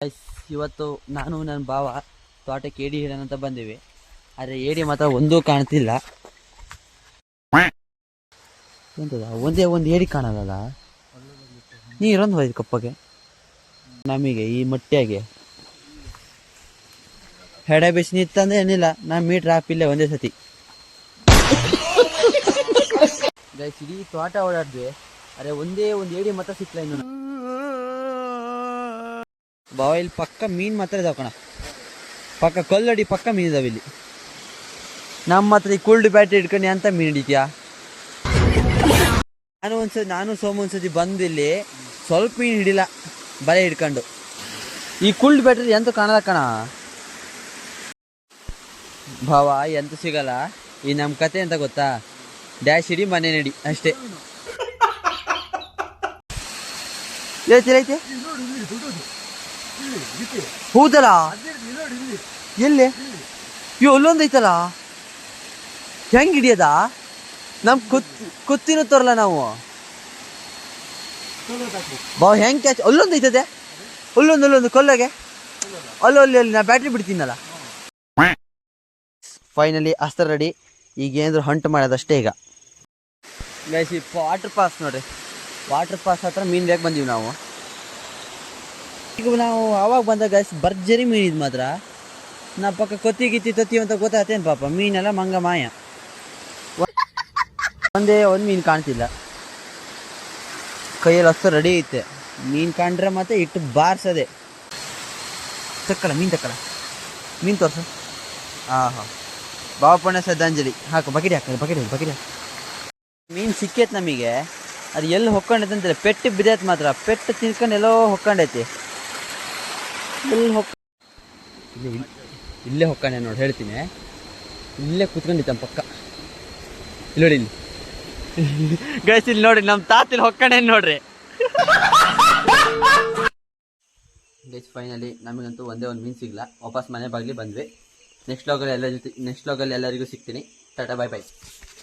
Guys, ಇವತ್ತು ನಾನು ನನ್ನ ಭಾವ ತೋಟಕ್ಕೆ ಏಡಿ ಹಿಡೋಣ ಅಂತ ಬಂದಿವಿ. ಆದರೆ ಏಡಿ ಮಾತ್ರ ಒಂದೂ ಕಾಣ್ತಿಲ್ಲ. ಎಂತದ? ಒಂದೇ ಒಂದು ಏಡಿ ಕಾಣಲ್ಲ ನೀರೊಂದು ಹೋಯ್ತು ಕಪ್ಪಗೆ. ನಮಗೆ ಈ ಮೊಟ್ಟೆಗೆ ಹೆಡೆ ಬಿಸಿ ನಿತ್ತಂದ್ರೆ ಏನಿಲ್ಲ ನಾ ಮೀಟ್ರ್ ಹಾಪಿಲ್ಲ ಒಂದೇ ಸತಿ. ಗೈಸ್ ಇಡೀ ತೋಟ ಓಡಾಡಿದ್ವಿ. ಅರೆ ಒಂದೇ ಒಂದು ಏಡಿ ಮಾತ್ರ ಸಿಕ್ಲ ಇನ್ನು. ಬಾವ, ಇಲ್ಲಿ ಪಕ್ಕ ಮೀನ್ ಮಾತ್ರ ಇದಾವ ಕಣ. ಪಕ್ಕ ಕಲ್ಲಡಿ ಪಕ್ಕ ಮೀನ್ ಇದಾವೆ ಇಲ್ಲಿ. ನಮ್ಮ ಹತ್ರ ಈ ಕೂಲ್ಡ್ ಬ್ಯಾಟ್ರಿ ಇಟ್ಕೊಂಡು ಎಂತ ಮೀನ್ ಹಿಡಿತೀಯಾ? ನಾನು ಒಂದ್ಸತಿ, ನಾನು ಸೋಮ ಒಂದ್ಸತಿ ಬಂದು ಇಲ್ಲಿ ಸ್ವಲ್ಪ ಮೀನ್ ಹಿಡಿಲ್ಲ, ಬಲೆ ಹಿಡ್ಕೊಂಡು. ಈ ಕುಲ್ಡ್ ಬ್ಯಾಟ್ರಿ ಎಂತ ಕಾಣಲ್ಲ ಕಣ. ಭಾವ ಎಂತ ಸಿಗಲ್ಲ. ಈ ನಮ್ಮ ಕತೆ ಅಂತ ಗೊತ್ತಾ? ಡ್ಯಾಶ್ ಹಿಡಿ ಮನೆ ನಡಿ, ಅಷ್ಟೇ. ಐತೆ ಹೌದಲ್ಲ? ಎಲ್ಲಿ? ಇವ್ ಅಲ್ಲೊಂದು ಐತಲ್ಲ? ಹೆಂಗ್ ಹಿಡಿಯದ? ನಮ್ ಕೊತ್ತಿನ ತೋರಲ್ಲ ನಾವು. ಬಾ, ಹೆಂಗ್ ಕ್ಯಾಚ್ ಅಲ್ಲೊಂದ್ ಐತದೆ? ಅಲ್ಲೊಂದು ಅಲ್ಲೊಂದು, ಕೊಲ್ಲಗೆ. ಅಲ್ಲ, ಅಲ್ಲಿ ಅಲ್ಲಿ, ನಾ ಬ್ಯಾಟ್ರಿ ಬಿಡ್ತೀನಲ್ಲ. ಫೈನಲಿ ಅಸ್ತ್ರ ರೆಡಿ ಈಗ ಏನಾದ್ರು ಹಂಟ್ ಮಾಡೋದಷ್ಟೇ ಈಗ. ಈ ವಾಟರ್ ಪಾಸ್ ನೋಡ್ರಿ. ವಾಟರ್ ಪಾಸ್ ಹತ್ರ ಮೀನ್ ಬೇಕು ಬಂದೀವಿ ನಾವು. ಈಗ ನಾವು ಅವಾಗ ಬಂದಾಗ ಭರ್ಜರಿ ಮೀನ್ ಇದು ಮಾತ್ರ. ನಾ ಪಕ್ಕ ಕೊತ್ತಿ ಗಿತ್ತಿ ತತ್ತಿ ಅಂತ ಗೊತ್ತಾಗ್ತೇನೆ ಪಾಪ, ಮೀನೆಲ್ಲ ಮಂಗ ಮಾಯ. ಒಂದೇ ಒಂದು ಮೀನು ಕಾಣ್ತಿಲ್ಲ. ಕೈಯಲ್ಲಿ ಅಷ್ಟು ರೆಡಿ ಐತೆ. ಮೀನು ಕಂಡ್ರೆ ಮತ್ತೆ ಇಟ್ಟು ಬಾರಿಸದೆ. ತಕ್ಕಳ, ಮೀನು ತಕ್ಕಳ. ಮೀನು ತೋರ್ಸು. ಹಾಂ ಹಾಂ ಬಾವಪಣ್ಣ ಶ್ರದ್ಧಾಂಜಲಿ. ಹಾಕು, ಬಕೆಟ್ ಹಾಕಿ, ಬಕೆಟ್ ಬಕೆಟ್ ಹಾಕಿ. ಮೀನು ಸಿಕ್ಕೈತೆ ನಮಗೆ. ಅದು ಎಲ್ಲಿ ಹೊಕ್ಕೊಂಡೈತೆ ಅಂತಾರೆ ಪೆಟ್ಟು ಬಿದ್ದೈತೆ ಮಾತ್ರ. ಪೆಟ್ಟು ತಿನ್ಕೊಂಡು ಎಲ್ಲೋ ಹೊಕ್ಕೊಂಡೈತಿ. ಹೊಕ್ ಇಲ್ಲೇ ಇಲ್- ಇಲ್ಲೇ ಹೊಕ್ಕೊಂಡೆ ನೋಡಿ, ಹೇಳ್ತೀನಿ. ಇಲ್ಲೇ ಕುತ್ಕೊಂಡಿದ್ದ ಪಕ್ಕ. ಇಲ್ಲಿ ನೋಡಿ ಇಲ್ಲಿ. ಗೈಸ್ ಇಲ್ಲಿ ನೋಡಿ ನಮ್ಮ ತಾತಿಲ್ ಹೊಕ್ಕಣೆ ನೋಡ್ರಿ. ಗೈಸ್ ಫೈನಲಿ ನಮಗಂತೂ ಒಂದೇ ಒಂದು ಮೀನು ಸಿಗಲ್ಲ ವಾಪಸ್ ಮನೆ ಬಾಗಿಲಿ ಬಂದ್ವಿ. ನೆಕ್ಸ್ಟ್ ಲೋಗಲ್ಲಿ ಎಲ್ಲ ಜೊತೆ ನೆಕ್ಸ್ಟ್ ಲಾಗಲ್ಲಿ ಎಲ್ಲರಿಗೂ ಸಿಗ್ತೀನಿ. ಟಾಟಾ ಬಾಯ್ ಬಾಯ್